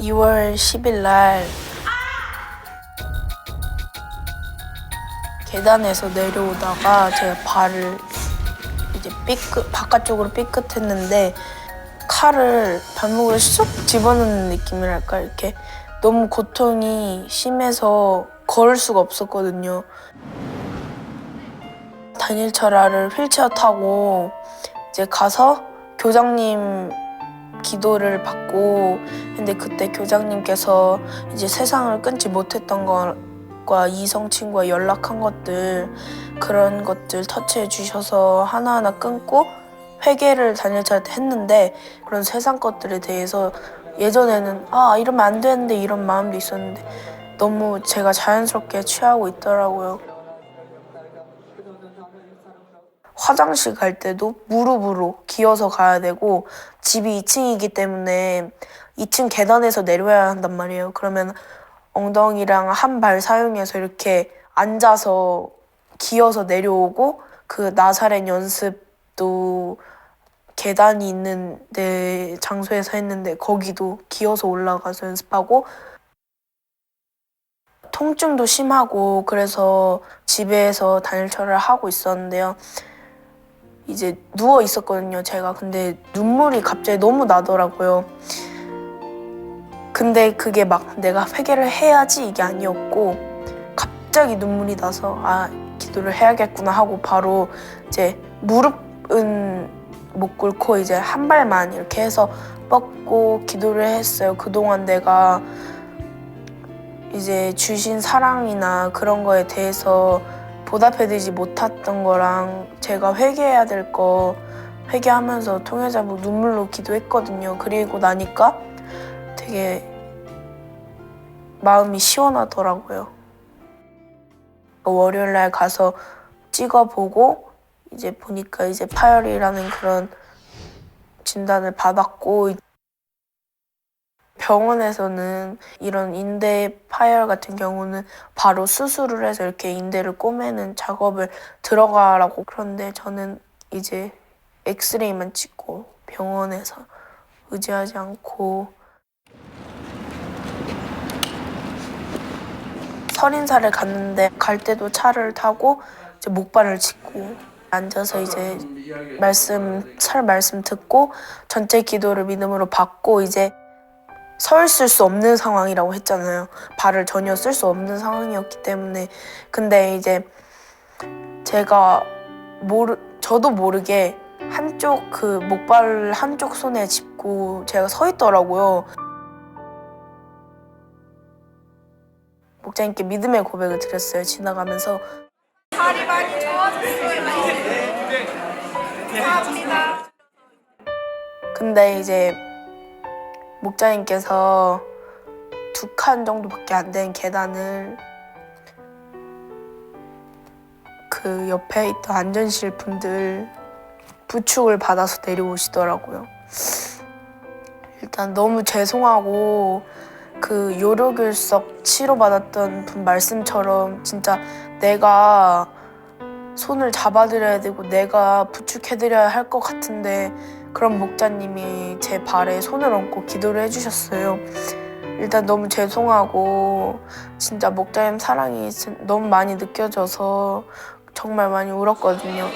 2월 10일 날 계단에서 내려오다가 제가 발을 이제 삐끗 바깥쪽으로 삐끗했는데 칼을 발목을 쑥 집어넣는 느낌이랄까 이렇게 너무 고통이 심해서 걸을 수가 없었거든요. 단일 철화를 휠체어 타고 이제 가서 교장님 기도를 받고 근데 그때 교장님께서 이제 세상을 끊지 못했던 것과 이성 친구와 연락한 것들 그런 것들 터치해 주셔서 하나하나 끊고 회개를 단일차 때 했는데 그런 세상 것들에 대해서 예전에는 아 이러면 안 되는데 이런 마음도 있었는데 너무 제가 자연스럽게 취하고 있더라고요. 화장실 갈 때도 무릎으로 기어서 가야 되고 집이 2층이기 때문에 2층 계단에서 내려야 한단 말이에요. 그러면 엉덩이랑 한 발 사용해서 이렇게 앉아서 기어서 내려오고 그 나사렛 연습도 계단이 있는 데 장소에서 했는데 거기도 기어서 올라가서 연습하고 통증도 심하고 그래서 집에서 단일철을 하고 있었는데요. 이제 누워 있었거든요, 제가. 근데 눈물이 갑자기 너무 나더라고요. 근데 그게 막 내가 회개를 해야지 이게 아니었고 갑자기 눈물이 나서 아 기도를 해야겠구나 하고 바로 이제 무릎은 못 꿇고 이제 한 발만 이렇게 해서 뻗고 기도를 했어요. 그동안 내가 이제 주신 사랑이나 그런 거에 대해서 보답해드리지 못했던 거랑 제가 회개해야 될 거 회개하면서 통해 잡고 눈물로 기도했거든요. 그리고 나니까 되게 마음이 시원하더라고요. 월요일 날 가서 찍어보고 이제 보니까 이제 파열이라는 그런 진단을 받았고 병원에서는 이런 인대 파열 같은 경우는 바로 수술을 해서 이렇게 인대를 꼬매는 작업을 들어가라고 그런데 저는 이제 엑스레이만 찍고 병원에서 의지하지 않고 설인사를 갔는데 갈 때도 차를 타고 이제 목발을 짚고 앉아서 이제 말씀 설 말씀 듣고 전체 기도를 믿음으로 받고 이제 설 쓸 수 없는 상황이라고 했잖아요. 발을 전혀 쓸 수 없는 상황이었기 때문에 근데 이제 제가 모르 저도 모르게 한쪽 그 목발을 한쪽 손에 짚고 제가 서 있더라고요. 목자님께 믿음의 고백을 드렸어요. 지나가면서 발이 많이 좋아졌어요. 감사합니다. 근데 이제 목자님께서 두 칸 정도밖에 안 되는 계단을 그 옆에 있던 안전실 분들 부축을 받아서 내려오시더라고요. 일단 너무 죄송하고 그 요로결석 치료받았던 분 말씀처럼 진짜 내가 손을 잡아드려야 되고 내가 부축해드려야 할 것 같은데 그런 목자님이 제 발에 손을 얹고 기도를 해주셨어요. 일단 너무 죄송하고 진짜 목자님 사랑이 진- 너무 많이 느껴져서 정말 많이 울었거든요.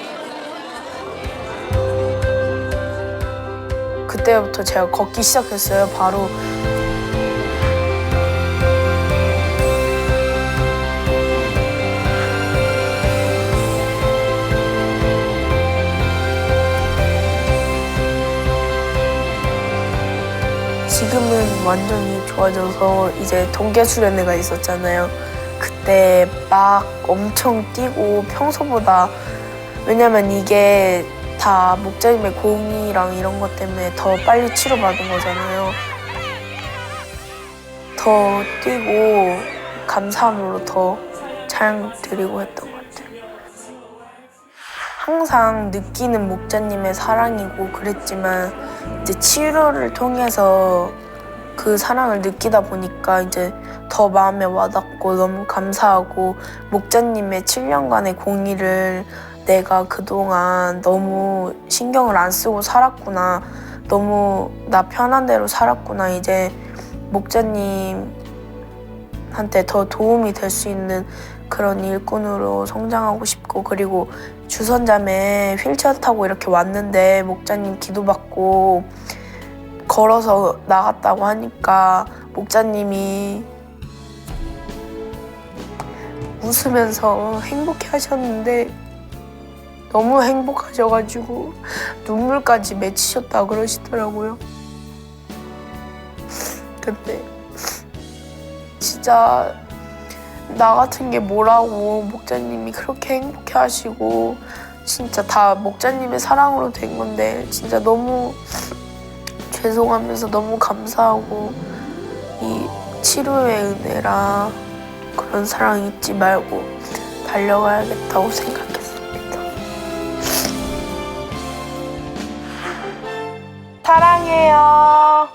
그때부터 제가 걷기 시작했어요. 바로 완전히 좋아져서 이제 동계 수련회가 있었잖아요. 그때 막 엄청 뛰고 평소보다 왜냐면 이게 다 목자님의 공이랑 이런 것 때문에 더 빨리 치료받은 거잖아요. 더 뛰고 감사함으로 더 찬양 드리고 했던 것 같아요. 항상 느끼는 목자님의 사랑이고 그랬지만 이제 치료를 통해서 그 사랑을 느끼다 보니까 이제 더 마음에 와닿고 너무 감사하고 목자님의 7년간의 공의를 내가 그동안 너무 신경을 안 쓰고 살았구나. 너무 나 편한 대로 살았구나. 이제 목자님한테 더 도움이 될 수 있는 그런 일꾼으로 성장하고 싶고 그리고 주선잠에 휠체어 타고 이렇게 왔는데 목자님 기도받고 걸어서 나갔다고 하니까 목자님이 웃으면서 행복해 하셨는데 너무 행복하셔가지고 눈물까지 맺히셨다 그러시더라고요. 근데 진짜 나 같은 게 뭐라고 목자님이 그렇게 행복해 하시고 진짜 다 목자님의 사랑으로 된 건데 진짜 너무 죄송하면서 너무 감사하고 이 치료의 은혜라 그런 사랑 잊지 말고 달려가야겠다고 생각했습니다. 사랑해요.